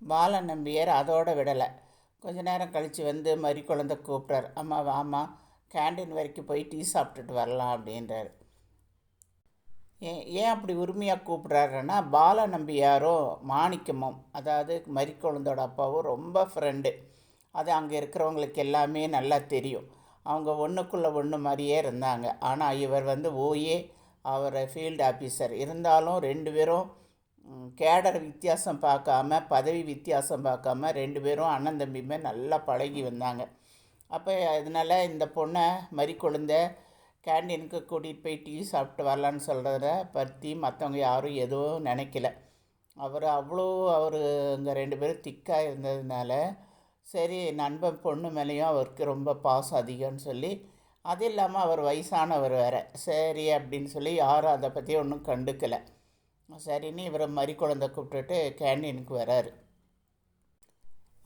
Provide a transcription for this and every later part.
பாலன் நம்பியார் அதோடு விடலை. கொஞ்ச நேரம் கழித்து வந்து மறி குழந்த கூப்பிட்றார் அம்மா வாமா கேண்டீன் வரைக்கும் போய் டீ சாப்பிட்டுட்டு வரலாம் அப்படின்றாரு. ஏன் ஏன் அப்படி உரிமையாக கூப்பிட்றாருன்னா பால நம்பியாரும் மாணிக்கமும் அதாவது மரிக்கொழுந்தோட அப்பாவும் ரொம்ப ஃப்ரெண்டு அது அங்கே இருக்கிறவங்களுக்கு எல்லாமே நல்லா தெரியும். அவங்க ஒன்றுக்குள்ளே ஒன்று மாதிரியே இருந்தாங்க. ஆனால் இவர் வந்து ஓஏ அவர் ஃபீல்டு ஆஃபீஸர் இருந்தாலும் ரெண்டு பேரும் கேடர் வித்தியாசம் பார்க்காம பதவி வித்தியாசம் பார்க்காம ரெண்டு பேரும் அண்ணன் தம்பியுமே நல்லா பழகி வந்தாங்க. அப்போ அதனால் இந்த பொண்ணை மறிக்கொழுந்த கேண்டீனுக்கு கூட்டிகிட்டு போய் டீ சாப்பிட்டு வரலான்னு சொல்கிறத பற்றி மற்றவங்க யாரும் எதுவும் நினைக்கல. அவர் அவ்வளோ அவர் இங்கே ரெண்டு பேரும் திக்காக இருந்ததுனால சரி நண்பன் பொண்ணு மேலேயும் அவருக்கு ரொம்ப பாசம் அதிகம்னு சொல்லி அது இல்லாமல் அவர் வயசானவர் வேறு. சரி அப்படின்னு சொல்லி யாரும் அதை பற்றி ஒன்றும் கண்டுக்கலை. சரின்னு இவரை மறி குழந்தை கூப்பிட்டுட்டு கேண்டீனுக்கு வராரு.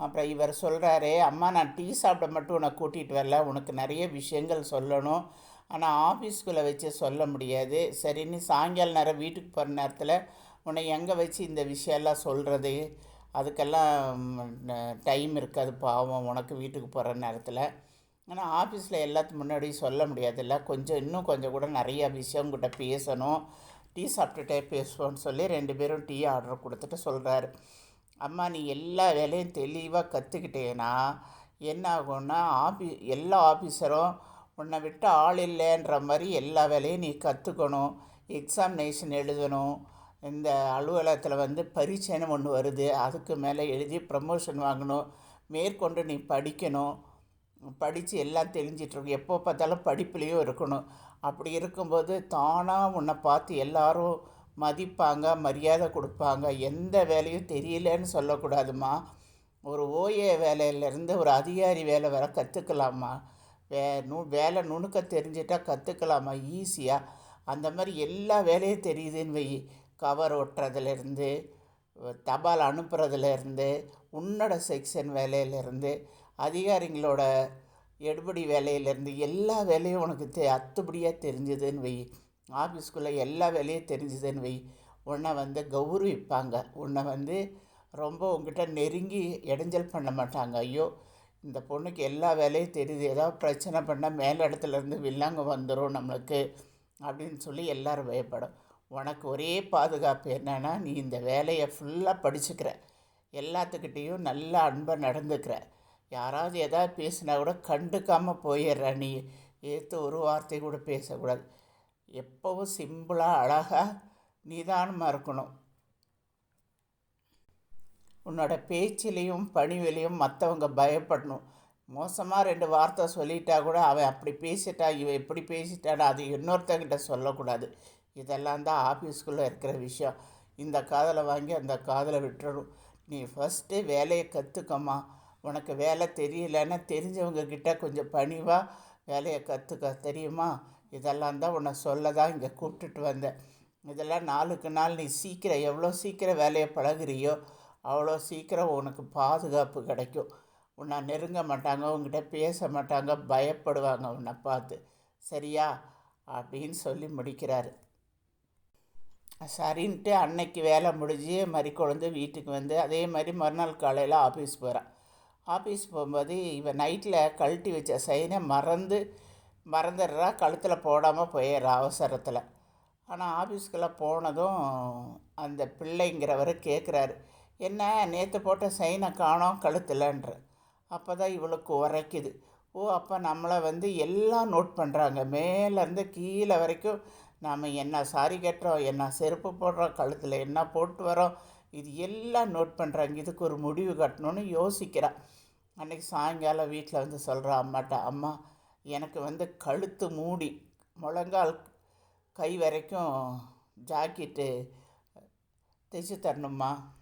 அப்புறம் இவர் சொல்கிறாரு அம்மா நான் டீ சாப்பிட மட்டும் உன்னை கூட்டிகிட்டு வரல. உனக்கு நிறைய விஷயங்கள் சொல்லணும். ஆனால் ஆஃபீஸ்குள்ளே வச்சு சொல்ல முடியாது. சரின்னு சாயங்கால நேரம் வீட்டுக்கு போகிற நேரத்தில் உன்னை எங்கே வச்சு இந்த விஷயம்லாம் சொல்கிறது அதுக்கெல்லாம் டைம் இருக்காது பாவம். உனக்கு வீட்டுக்கு போகிற நேரத்தில். ஆனால் ஆஃபீஸில் எல்லாத்துக்கு முன்னாடி சொல்ல முடியாதுல்ல. கொஞ்சம் இன்னும் கொஞ்சம் கூட நிறையா விஷயம் கிட்ட பேசணும். டீ சாப்பிட்டுட்டே பேசுவோன்னு சொல்லி ரெண்டு பேரும் டீ ஆர்டர் கொடுத்துட்டு சொல்கிறாரு அம்மா நீ எல்லா வேலையும் தெளிவாக கற்றுக்கிட்டேன்னா என்ன ஆகும்னா ஆஃபீ எல்லா ஆஃபீஸரும் உன்னை விட்டு ஆள் இல்லைன்ற மாதிரி எல்லா வேலையும் நீ கற்றுக்கணும் எக்ஸாமினேஷன் எழுதணும். இந்த அலுவலகத்தில் வந்து பரீட்சைன்னு ஒன்று வருது. அதுக்கு மேலே எழுதி ப்ரமோஷன் வாங்கணும். மேற்கொண்டு நீ படிக்கணும். படித்து எல்லாம் தெரிஞ்சிட்ருக்கும் எப்போ பார்த்தாலும் படிப்புலேயும் இருக்கணும். அப்படி இருக்கும்போது தானாக உன்னை பார்த்து எல்லாரும் மதிப்பாங்க மரியாதை கொடுப்பாங்க. எந்த வேலையும் தெரியலன்னு சொல்லக்கூடாதும்மா ஒரு ஓஏ வேலையிலேருந்து ஒரு அதிகாரி வேலை வர கற்றுக்கலாமா வே நு வேலை நுணுக்க தெரிஞ்சிட்டா கற்றுக்கலாமா ஈஸியாக அந்த மாதிரி எல்லா வேலையும் தெரியுதுன்னு வை. கவர் ஒட்டுறதுலேருந்து தபால் அனுப்புறதுலேருந்து உன்னோட செக்ஷன் வேலையிலேருந்து அதிகாரிங்களோட எடுபடி வேலையிலேருந்து எல்லா வேலையும் உனக்கு தெ அத்துப்படியாக தெரிஞ்சுதுன்னு வை. ஆஃபீஸ்க்குள்ளே எல்லா வேலையும் தெரிஞ்சுதுன்னு வை. உன்னை வந்து கௌரவிப்பாங்க. உன்னை வந்து ரொம்ப உங்ககிட்ட நெருங்கி இடைஞ்சல் பண்ண மாட்டாங்க. ஐயோ இந்த பொண்ணுக்கு எல்லா வேலையும் தெரியுது. ஏதாவது பிரச்சனை பண்ணால் மேல் இடத்துலேருந்து வில்லாங்க வந்துடும் நம்மளுக்கு அப்படின்னு சொல்லி எல்லோரும் பயப்படும். உனக்கு ஒரே பாதுகாப்பு என்னென்னா நீ இந்த வேலையை ஃபுல்லாக படிச்சுக்கிற. எல்லாத்துக்கிட்டேயும் நல்லா அன்பாக நடந்துக்கிற. யாராவது எதாவது பேசினா கூட கண்டுக்காமல் போயிடுற நீ. ஏற்று ஒரு வார்த்தை கூட பேசக்கூடாது. எப்போவும் சிம்பிளாக அழகாக நிதானமாக இருக்கணும். உன்னோட பேச்சிலையும் பணிவிலையும் மற்றவங்க பயப்படணும். மோசமாக ரெண்டு வார்த்தை சொல்லிட்டா கூட அவன் அப்படி பேசிட்டா இவன் எப்படி பேசிட்டான் அது இன்னொருத்தங்கிட்ட சொல்லக்கூடாது. இதெல்லாம் தான் ஆஃபீஸ்க்குள்ளே இருக்கிற விஷயம். இந்த காதலை வாங்கி அந்த காதலை விட்டுறணும். நீ ஃபஸ்ட்டு வேலையை கற்றுக்கம்மா உனக்கு வேலை தெரியலன்னா தெரிஞ்சவங்க கிட்ட கொஞ்சம் பணிவாக வேலையை கற்றுக்க தெரியுமா? இதெல்லாம் தான் உன்னை சொல்ல தான் இங்கே கூப்பிட்டுட்டு வந்தேன். இதெல்லாம் நாளுக்கு நாள் நீ சீக்கிரம் எவ்வளோ சீக்கிரம் வேலையை பழகுறியோ அவ்வளோ சீக்கிரம் உனக்கு பாதுகாப்பு கிடைக்கும். உன்னை நெருங்க மாட்டாங்க உங்ககிட்ட பேச மாட்டாங்க பயப்படுவாங்க உன்னை பார்த்து. சரியா? அப்படின்னு சொல்லி முடிக்கிறாரு. சரின்ட்டு அன்னைக்கு வேலை முடிஞ்சு மறி குழந்தை வீட்டுக்கு வந்து அதே மாதிரி மறுநாள் காலையில் ஆஃபீஸ் போகிறான் ஆஃபீஸ் போகும்போது இவன் நைட்டில் கழட்டி வச்ச சைனை மறந்து மறந்துடுறா கழுத்தில் போடாமல் போயிடுறா அவசரத்தில். ஆனால் ஆஃபீஸ்க்குள்ளே போனதும் அந்த பிள்ளைங்கிறவர் கேட்குறாரு என்ன நேற்று போட்ட சைனை காணோம் கழுத்துலன்ற அப்போ தான் இவளுக்கு உரைக்குது. ஓ அப்போ நம்மளை வந்து எல்லாம் நோட் பண்ணுறாங்க மேலேருந்து கீழே வரைக்கும் நாம் என்ன சாரி கட்டுறோம் என்ன செருப்பு போடுறோம் கழுத்தில் என்ன போட்டு வரோம் இது எல்லாம் நோட் பண்ணுறாங்க இதுக்கு ஒரு முடிவு கட்டணும்னு யோசிக்கிறான் அன்றைக்கி சாயங்காலம் வீட்டில் வந்து சொல்கிறா அம்மாட்ட அம்மா எனக்கு வந்து கழுத்து மூடி முழங்கால் கை வரைக்கும் ஜாக்கெட்டு தைச்சு தரணும்மா.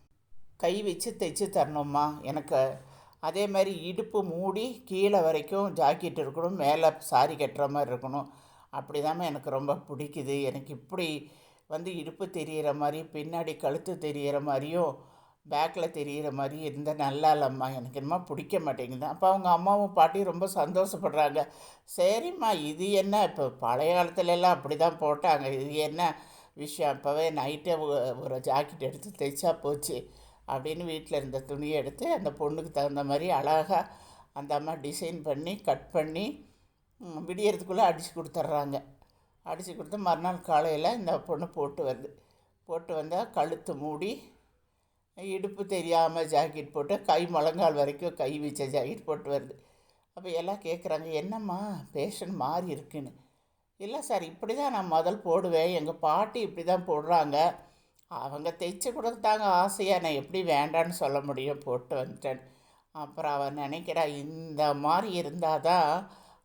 கை வச்சு தைச்சு தரணும்மா. எனக்கு அதே மாதிரி இடுப்பு மூடி கீழே வரைக்கும் ஜாக்கெட் இருக்கணும் மேலே சாரி கட்டுற மாதிரி இருக்கணும். அப்படி எனக்கு ரொம்ப பிடிக்குது. எனக்கு இப்படி வந்து இடுப்பு தெரிகிற மாதிரி பின்னாடி கழுத்து தெரிகிற மாதிரியும் பேக்கில் தெரிகிற மாதிரி இருந்தால் நல்லா இல்லைம்மா எனக்கு என்னமோ பிடிக்க மாட்டேங்குது. அப்போ அவங்க அம்மாவும் பாட்டியும் ரொம்ப சந்தோஷப்படுறாங்க. சரிம்மா இது என்ன? இப்போ பழைய காலத்துலலாம் அப்படி தான் போட்டாங்க. இது என்ன விஷயம்? அப்போவே நைட்டே ஒரு ஜாக்கெட் எடுத்து தைச்சா போச்சு. அப்படின்னு வீட்டில் இருந்த துணியை எடுத்து அந்த பொண்ணுக்கு தகுந்த மாதிரி அழகாக அந்த அம்மா டிசைன் பண்ணி கட் பண்ணி விடியறதுக்குள்ளே அடித்து கொடுத்துட்றாங்க. அடித்து கொடுத்து மறுநாள் காலையில் இந்த பொண்ணு போட்டு வருது போட்டு வந்தால் கழுத்து மூடி இடுப்பு தெரியாமல் ஜாக்கெட் போட்டு கை முழங்கால் வரைக்கும் கை வச்ச ஜாக்கெட் போட்டு வருது. அப்போ எல்லாம் கேட்குறாங்க என்னம்மா பேஷன் மாறி இருக்குன்னு. இல்லை சார் இப்படி தான் நான் முதல் போடுவேன். எங்கள் பாட்டி இப்படி தான் போடுறாங்க. அவங்க தைச்சு கொடுத்தாங்க ஆசையாக நான் எப்படி வேண்டான்னு சொல்ல முடியும். போட்டு வந்துட்டேன். அப்புறம் அவன் நினைக்கிறா இந்த மாதிரி இருந்தால் தான்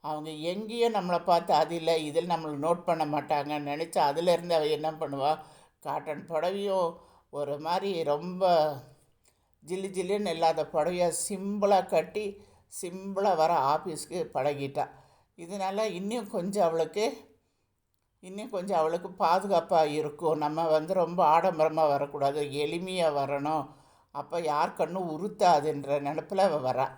அவங்க எங்கேயும் நம்மளை பார்த்து அது இல்லை இதில் நம்மளை நோட் பண்ண மாட்டாங்கன்னு நினச்சி அதுலேருந்து அவள் என்ன பண்ணுவாள் காட்டன் புடவையும் ஒரு மாதிரி ரொம்ப ஜில்லு ஜில்லுன்னு இல்லாத புடவைய சிம்பிளாக கட்டி சிம்பிளாக வர ஆஃபீஸ்க்கு பழகிட்டாள் இதனால் இன்னும் கொஞ்சம் அவளுக்கு இன்னும் கொஞ்சம் அவளுக்கு பாதுகாப்பாக இருக்கும். நம்ம வந்து ரொம்ப ஆடம்பரமாக வரக்கூடாது எளிமையாக வரணும். அப்போ யார் கண்ணும் உறுத்தாதுன்ற நினப்பில் அவள் வரான்